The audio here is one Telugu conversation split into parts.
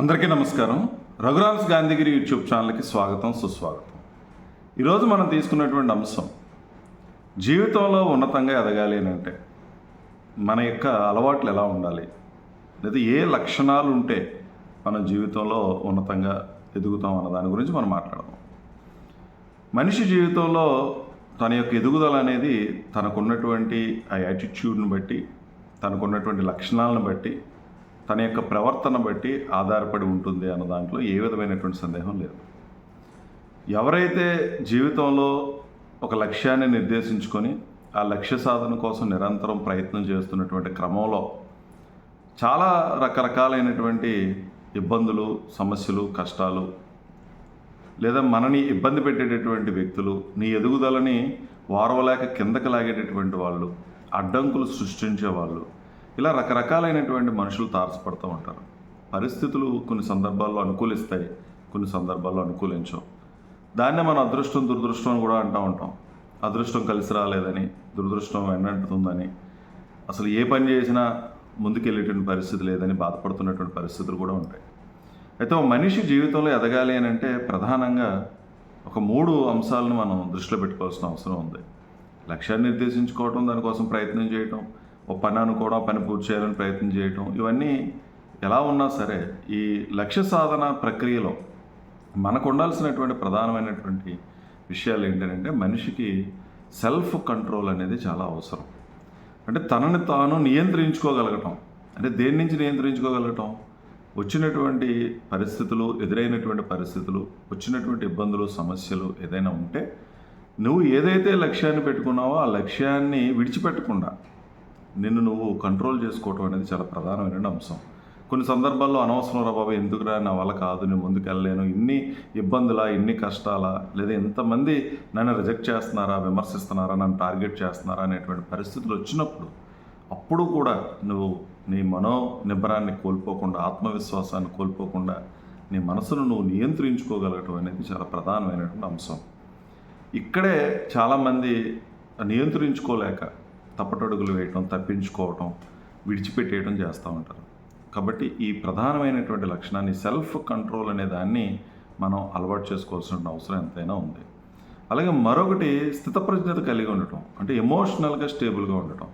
అందరికీ నమస్కారం. రఘురామ్స్ గాంధీగిరి యూట్యూబ్ ఛానల్కి స్వాగతం సుస్వాగతం. ఈరోజు మనం తీసుకున్నటువంటి అంశం జీవితంలో ఉన్నతంగా ఎదగాలి అని అంటే మన యొక్క అలవాట్లు ఎలా ఉండాలి? లేదా ఏ లక్షణాలు ఉంటే మనం జీవితంలో ఉన్నతంగా ఎదుగుతాం అన్న దాని గురించి మనం మాట్లాడదాం. మనిషి జీవితంలో తన యొక్క ఎదుగుదల అనేది తనకున్నటువంటి ఆ యాటిట్యూడ్ని బట్టి తనకున్నటువంటి లక్షణాలను బట్టి తన యొక్క ప్రవర్తన బట్టి ఆధారపడి ఉంటుంది అన్న దాంట్లో ఏ విధమైనటువంటి సందేహం లేదు. ఎవరైతే జీవితంలో ఒక లక్ష్యాన్ని నిర్దేశించుకొని ఆ లక్ష్య సాధన కోసం నిరంతరం ప్రయత్నం చేస్తున్నటువంటి క్రమంలో చాలా రకరకాలైనటువంటి ఇబ్బందులు సమస్యలు కష్టాలు లేదా మనని ఇబ్బంది పెట్టేటటువంటి వ్యక్తులు నీ ఎదుగుదలని వారవలేక కిందకి లాగేటటువంటి వాళ్ళు అడ్డంకులు సృష్టించే వాళ్ళు ఇలా రకరకాలైనటువంటి మనుషులు తారసపడుతూ ఉంటారు. పరిస్థితులు కొన్ని సందర్భాల్లో అనుకూలిస్తాయి కొన్ని సందర్భాల్లో అనుకూలించవు. దాన్నే మనం అదృష్టం దురదృష్టం అని కూడా అంటూ ఉంటాం. అదృష్టం కలిసి రాలేదని దురదృష్టం వెన్నంటుతుందని అసలు ఏ పని చేసినా ముందుకెళ్ళేటువంటి పరిస్థితి లేదని బాధపడుతున్నటువంటి పరిస్థితులు కూడా ఉంటాయి. అయితే ఒక మనిషి జీవితంలో ఎదగాలి అని అంటే ప్రధానంగా ఒక మూడు అంశాలను మనం దృష్టిలో పెట్టుకోవాల్సిన అవసరం ఉంది. లక్ష్యాన్ని నిర్దేశించుకోవటం దానికోసం ప్రయత్నం చేయటం ఓ పని అనుకోవడం పని పూర్తి చేయాలని ప్రయత్నం చేయటం ఇవన్నీ ఎలా ఉన్నా సరే ఈ లక్ష్య సాధన ప్రక్రియలో మనకు ఉండాల్సినటువంటి ప్రధానమైనటువంటి విషయాలు ఏంటంటే మనిషికి సెల్ఫ్ కంట్రోల్ అనేది చాలా అవసరం. అంటే తనని తాను నియంత్రించుకోగలగటం. అంటే దేని నుంచి నియంత్రించుకోగలగటం? వచ్చినటువంటి పరిస్థితులు ఎదురైనటువంటి పరిస్థితులు వచ్చినటువంటి ఇబ్బందులు సమస్యలు ఏదైనా ఉంటే నువ్వు ఏదైతే లక్ష్యాన్ని పెట్టుకున్నావో ఆ లక్ష్యాన్ని విడిచిపెట్టకుండా నిన్ను నువ్వు కంట్రోల్ చేసుకోవటం అనేది చాలా ప్రధానమైన అంశం. కొన్ని సందర్భాల్లో అనవసరం రా బాబా ఎందుకురా నా వల్ల కాదు నేను ముందుకెళ్ళలేను ఇన్ని ఇబ్బందులా ఇన్ని కష్టాలా లేదా ఎంతమంది నన్ను రిజెక్ట్ చేస్తున్నారా విమర్శిస్తున్నారా నన్ను టార్గెట్ చేస్తున్నారా అనేటువంటి పరిస్థితులు వచ్చినప్పుడు అప్పుడు కూడా నువ్వు నీ మనో నిబ్బరాన్ని కోల్పోకుండా ఆత్మవిశ్వాసాన్ని కోల్పోకుండా నీ మనసును నువ్వు నియంత్రించుకోగలగటం అనేది చాలా ప్రధానమైనటువంటి అంశం. ఇక్కడే చాలామంది నియంత్రించుకోలేక తప్పటడుగులు వేయటం తప్పించుకోవటం విడిచిపెట్టేయటం చేస్తూ ఉంటారు. కాబట్టి ఈ ప్రధానమైనటువంటి లక్షణాన్ని సెల్ఫ్ కంట్రోల్ అనే దాన్ని మనం అలవాటు చేసుకోవాల్సిన అవసరం ఎంతైనా ఉంది. అలాగే మరొకటి స్థితప్రజ్ఞత కలిగి ఉండటం అంటే ఎమోషనల్గా స్టేబుల్గా ఉండటం.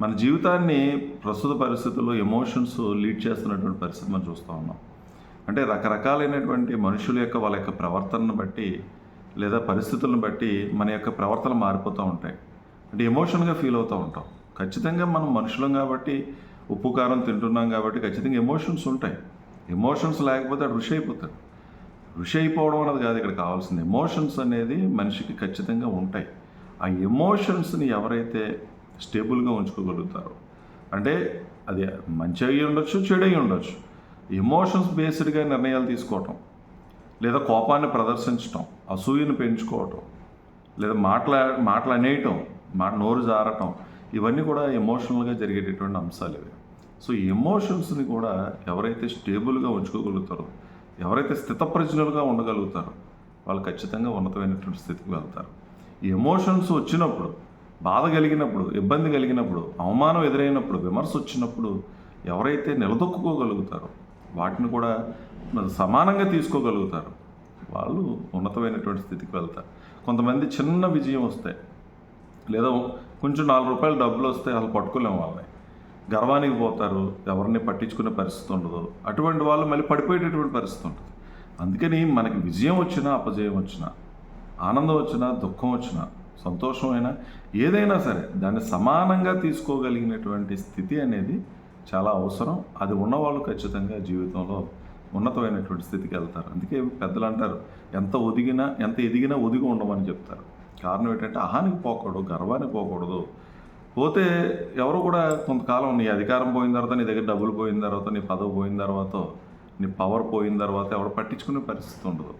మన జీవితాన్ని ప్రస్తుత పరిస్థితుల్లో ఎమోషన్స్ లీడ్ చేస్తున్నటువంటి పరిస్థితి మనం చూస్తూ ఉన్నాం. అంటే రకరకాలైనటువంటి మనుషుల యొక్క వాళ్ళ యొక్క ప్రవర్తనను బట్టి లేదా పరిస్థితులను బట్టి మన యొక్క ప్రవర్తన మారిపోతూ ఉంటాయి. అంటే ఎమోషన్గా ఫీల్ అవుతూ ఉంటాం. ఖచ్చితంగా మనం మనుషులం కాబట్టి ఉప్పు కారం తింటున్నాం కాబట్టి ఖచ్చితంగా ఎమోషన్స్ ఉంటాయి. ఎమోషన్స్ లేకపోతే అది ఋషి అయిపోతాడు ఋషి అయిపోవడం అనేది కాదు ఇక్కడ కావాల్సింది. ఎమోషన్స్ అనేది మనిషికి ఖచ్చితంగా ఉంటాయి. ఆ ఎమోషన్స్ని ఎవరైతే స్టేబుల్గా ఉంచుకోగలుగుతారో అంటే అది మంచి అయ్యి ఉండొచ్చు చెడు అయ్యి ఉండొచ్చు. ఎమోషన్స్ బేస్డ్గా నిర్ణయాలు తీసుకోవటం లేదా కోపాన్ని ప్రదర్శించటం అసూయను పెంచుకోవటం లేదా మాట్లా మాటలు అనేయటం మాట నోరు జారటం ఇవన్నీ కూడా ఎమోషనల్గా జరిగేటటువంటి అంశాలు ఇవి. సో ఈ ఎమోషన్స్ని కూడా ఎవరైతే స్టేబుల్గా ఉంచుకోగలుగుతారో ఎవరైతే స్థితప్రజ్ఞులుగా ఉండగలుగుతారో వాళ్ళు ఖచ్చితంగా ఉన్నతమైనటువంటి స్థితికి వెళ్తారు. ఈ ఎమోషన్స్ వచ్చినప్పుడు బాధ కలిగినప్పుడు ఇబ్బంది కలిగినప్పుడు అవమానం ఎదురైనప్పుడు విమర్శ వచ్చినప్పుడు ఎవరైతే నిలదొక్కుకోగలుగుతారో వాటిని కూడా సమానంగా తీసుకోగలుగుతారు వాళ్ళు ఉన్నతమైనటువంటి స్థితికి వెళ్తారు. కొంతమంది చిన్న విజయం వస్తాయి. లేదా కొంచెం నాలుగు రూపాయలు డబ్బులు వస్తే అసలు పట్టుకోలేము వాళ్ళని. గర్వానికి పోతారు ఎవరిని పట్టించుకునే పరిస్థితి ఉండదు. అటువంటి వాళ్ళు మళ్ళీ పడిపోయేటటువంటి పరిస్థితి ఉంటుంది. అందుకని మనకి విజయం వచ్చినా అపజయం వచ్చినా ఆనందం వచ్చినా దుఃఖం వచ్చినా సంతోషమైనా ఏదైనా సరే దాన్ని సమానంగా తీసుకోగలిగినటువంటి స్థితి అనేది చాలా అవసరం. అది ఉన్నవాళ్ళు ఖచ్చితంగా జీవితంలో ఉన్నతమైనటువంటి స్థితికి వెళ్తారు. అందుకే పెద్దలు అంటారు ఎంత ఒదిగినా ఎంత ఎదిగినా ఒదిగి ఉండమని చెప్తారు. కారణం ఏంటంటే అహానికి పోకూడదు గర్వానికి పోకూడదు. పోతే ఎవరు కూడా కొంతకాలం నీ అధికారం పోయిన తర్వాత నీ దగ్గర డబ్బులు పోయిన తర్వాత నీ పదవి పోయిన తర్వాత నీ పవర్ పోయిన తర్వాత ఎవరు పట్టించుకునే పరిస్థితి ఉండదు.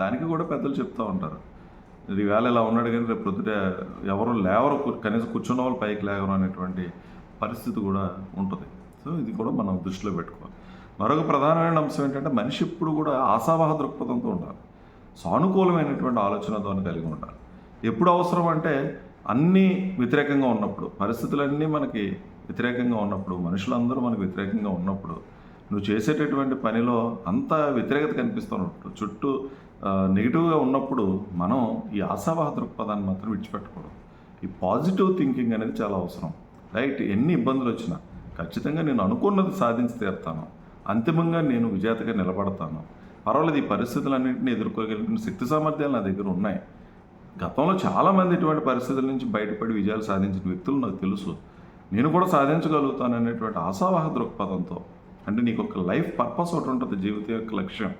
దానికి కూడా పెద్దలు చెప్తూ ఉంటారు. ఈవేళ ఇలా ఉన్నాడు కానీ రేపు పొద్దుట ఎవరు లేవరు కనీసం కూర్చున్న వాళ్ళు పైకి లేవరు అనేటువంటి పరిస్థితి కూడా ఉంటుంది. సో ఇది కూడా మనం దృష్టిలో పెట్టుకోవాలి. మరొక ప్రధానమైన అంశం ఏంటంటే మనిషి ఎప్పుడు కూడా ఆశావాహ దృక్పథంతో ఉండాలి. సానుకూలమైనటువంటి ఆలోచనతో కలిగి ఉండాలి. ఎప్పుడు అవసరం అంటే అన్నీ వ్యతిరేకంగా ఉన్నప్పుడు పరిస్థితులన్నీ మనకి వ్యతిరేకంగా ఉన్నప్పుడు మనుషులందరూ మనకు వ్యతిరేకంగా ఉన్నప్పుడు నువ్వు చేసేటటువంటి పనిలో అంత వ్యతిరేకత కనిపిస్తున్నట్టు చుట్టూ నెగిటివ్గా ఉన్నప్పుడు మనం ఈ ఆశావాహ దృక్పథాన్ని మాత్రం విడిచిపెట్టకూడదు. ఈ పాజిటివ్ థింకింగ్ అనేది చాలా అవసరం. రైట్? ఎన్ని ఇబ్బందులు వచ్చినా ఖచ్చితంగా నేను అనుకున్నది సాధించి తీరుతాను. అంతిమంగా నేను విజేతగా నిలబడతాను. పర్వాలేదు ఈ పరిస్థితులన్నింటినీ ఎదుర్కోగలిగిన శక్తి సామర్థ్యాలు నా దగ్గర ఉన్నాయి. గతంలో చాలామంది ఇటువంటి పరిస్థితుల నుంచి బయటపడి విజయాలు సాధించిన వ్యక్తులు నాకు తెలుసు. నేను కూడా సాధించగలుగుతాను అనేటువంటి ఆశావాహ దృక్పథంతో అంటే నీకు ఒక లైఫ్ పర్పస్ ఒకటి ఉంటుంది జీవితం యొక్క లక్ష్యం.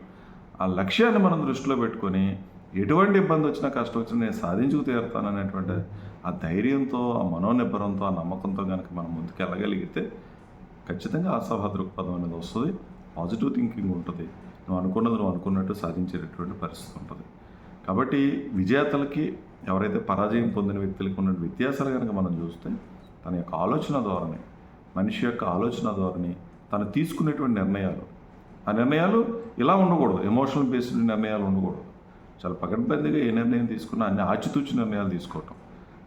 ఆ లక్ష్యాన్ని మనం దృష్టిలో పెట్టుకొని ఎటువంటి ఇబ్బంది వచ్చినా కష్టం వచ్చినా నేను సాధించుకు తీరుతాను అనేటువంటి ఆ ధైర్యంతో ఆ మనోనిబ్బరంతో ఆ నమ్మకంతో కనుక మనం ముందుకు వెళ్ళగలిగితే ఖచ్చితంగా ఆశావాహ దృక్పథం అనేది వస్తుంది. పాజిటివ్ థింకింగ్ ఉంటుంది. నువ్వు అనుకున్నది నువ్వు అనుకున్నట్టు సాధించేటటువంటి పరిస్థితి ఉంటుంది. కాబట్టి విజేతలకి ఎవరైతే పరాజయం పొందిన వ్యక్తులకి ఉన్న వ్యత్యాసాలు కనుక మనం చూస్తే తన యొక్క ఆలోచన ధోరణి మనిషి యొక్క ఆలోచన ధోరణి తను తీసుకునేటువంటి నిర్ణయాలు. ఆ నిర్ణయాలు ఇలా ఉండకూడదు. ఎమోషనల్ బేస్డ్ నిర్ణయాలు ఉండకూడదు. చాలా పకడ్బందీగా ఏ నిర్ణయం తీసుకున్నా అన్ని ఆచితూచి నిర్ణయాలు తీసుకోవటం.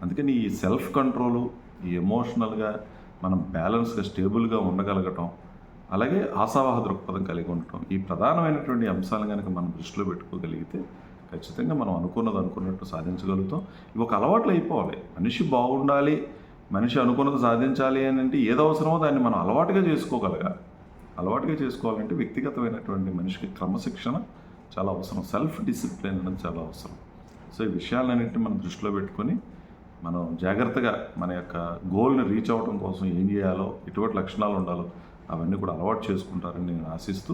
అందుకని ఈ సెల్ఫ్ కంట్రోలు ఈ ఎమోషనల్గా మనం బ్యాలెన్స్గా స్టేబుల్గా ఉండగలగటం అలాగే ఆశావాహ దృక్పథం కలిగి ఉండటం ఈ ప్రధానమైనటువంటి అంశాలు కనుక మనం దృష్టిలో పెట్టుకోగలిగితే ఖచ్చితంగా మనం అనుకున్నది అనుకున్నట్టు సాధించగలుగుతాం. ఇవి ఒక అలవాట్లు అయిపోవాలి. మనిషి బాగుండాలి మనిషి అనుకున్నది సాధించాలి అని అంటే ఏది అవసరమో దాన్ని మనం అలవాటుగా చేసుకోగలగాలి. అలవాటుగా చేసుకోవాలంటే వ్యక్తిగతమైనటువంటి మనిషికి క్రమశిక్షణ చాలా అవసరం. సెల్ఫ్ డిసిప్లిన్ అనేది చాలా అవసరం. సో ఈ విషయాలన్నింటినీ మనం దృష్టిలో పెట్టుకొని మనం జాగ్రత్తగా మన యొక్క గోల్ని రీచ్ అవ్వడం కోసం ఏం చేయాలో ఎటువంటి లక్షణాలు ఉండాలో అవన్నీ కూడా అలవాటు చేసుకుంటారని నేను ఆశిస్తూ